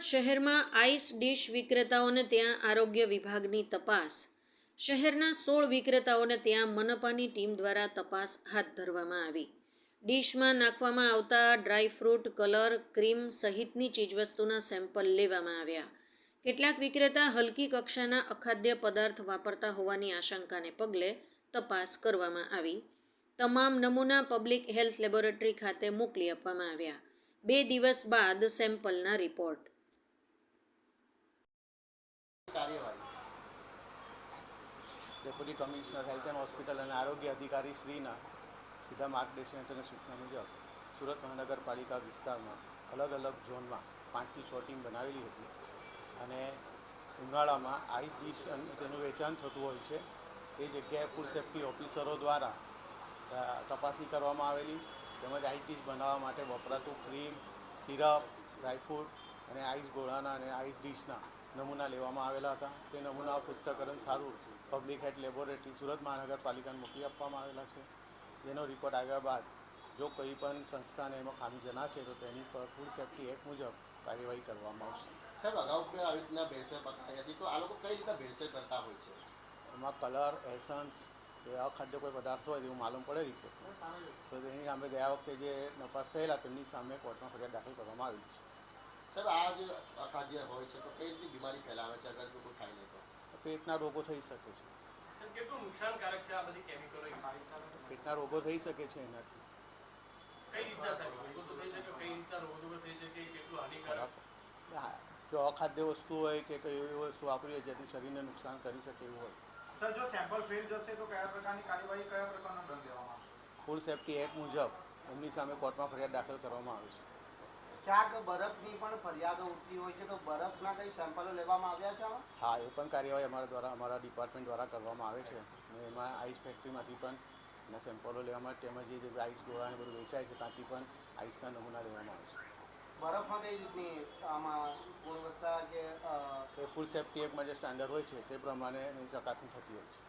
શહેરમાં ice dish વિક્રેતાઓને ત્યાં આરોગ્ય વિભાગની તપાસ. શહેરના સોળ વિક્રેતાઓને ત્યાં મનપાની ટીમ દ્વારા તપાસ હાથ ધરવામાં આવી. ડીશમાં નાખવામાં આવતા ડ્રાયફ્રૂટ કલર, ક્રીમ સહિતની ચીજવસ્તુના સેમ્પલ લેવામાં આવ્યા. કેટલાક વિક્રેતા હલકી કક્ષાના અખાદ્ય પદાર્થ વાપરતા હોવાની આશંકાને પગલે તપાસ કરવામાં આવી. તમામ નમૂના પબ્લિક હેલ્થ લેબોરેટરી ખાતે મોકલી આપવામાં આવ્યા. બે દિવસ બાદ સેમ્પલના report. Deputy commissioner, health and hospital અને આરોગ્ય અધિકારી શ્રીના સીધા માર્ગદર્શન અને સૂચના મુજબ સુરત મહાનગરપાલિકા વિસ્તારમાં અલગ અલગ ઝોનમાં પાંચથી છ ટીમ બનાવેલી હતી અને ઉનાળામાં આઈસ ડીશ તેનું વેચાણ થતું હોય છે. એ જગ્યાએ ફૂડ સેફ્ટી ઓફિસરો દ્વારા તપાસી કરવામાં આવેલી. તેમજ આઈસ ડીશ બનાવવા માટે વપરાતું ક્રીમ સિરપ ડ્રાયફ્રૂટ અને આઈસ ગોળાના અને આઈસ ડીશના નમૂના લેવામાં આવેલા હતા. તે નમૂના પૃથ્થકરણ સારું પબ્લિક હેલ્થ લેબોરેટરી સુરત મહાનગરપાલિકાને મોકલી આપવામાં આવેલા છે. જેનો રિપોર્ટ આવ્યા બાદ જો કોઈ પણ સંસ્થાને એમાં ખામી જણાશે તો તેની પર ફૂડ સેફ્ટી એક્ટ મુજબ કાર્યવાહી કરવામાં આવશે. સાહેબ અગાઉ આવી રીતના ભેળસેળ હતી. તો આ લોકો કઈ રીતના ભેળસેળ કરતા હોય છે? એમાં કલર એસન્સ કે અખાદ્ય કોઈ પદાર્થ હોય તેવું માલુમ પડે રિપોર્ટ તો તેની સામે ગયા વખતે જે નપાસ થયેલા તેમની સામે કોર્ટમાં ફરિયાદ દાખલ કરવામાં આવી છે. સાહેબ આ જે અખાદ્ય હોય છે તો કઈ રીતની બીમારી ફેલાવે છે? અગર કોઈ ખાઈ લે તો? પેટના રોગો થઈ શકે છે. કેટલું નુકસાનકારક છે આ બધી કેમિકલો પેટના રોગો થઈ શકે છે એનાથી. તો જો અખાદ્ય વસ્તુ હોય કે કઈ એવી વસ્તુ વાપરી હોય જેથી શરીરને નુકસાન કરી શકે એવું હોય. સર જો સેમ્પલ ફેલ જશે તો કયા પ્રકારની કાર્યવાહી કયા પ્રકારનો દંડ લેવામાં આવશે? ફૂડ સેફ્ટી એક્ટ મુજબ એમની સામે કોર્ટમાં ફરિયાદ દાખલ કરવામાં આવે છે. ક્યાંક બરફની પણ ફરિયાદો ઉઠતી હોય છે તો બરફના કઈ સેમ્પલો લેવામાં આવ્યા છે આમાં? હા એ પણ કાર્યવાહી અમારા દ્વારા અમારા ડિપાર્ટમેન્ટ દ્વારા કરવામાં આવે છે. અને એમાં આઈસ ફેક્ટરીમાંથી પણ એના સેમ્પલો લેવામાં તેમજ જે આઈસ ગોળા ને બધું વેચાય છે ત્યાંથી પણ આઈસના નમૂના લેવામાં આવે છે. બરફમાં કઈ રીતની આમાં ગુણવત્તા કે ફૂડ સેફ્ટી એક્ટમાં જે સ્ટાન્ડર્ડ હોય છે તે પ્રમાણે ચકાસણી થતી હોય છે.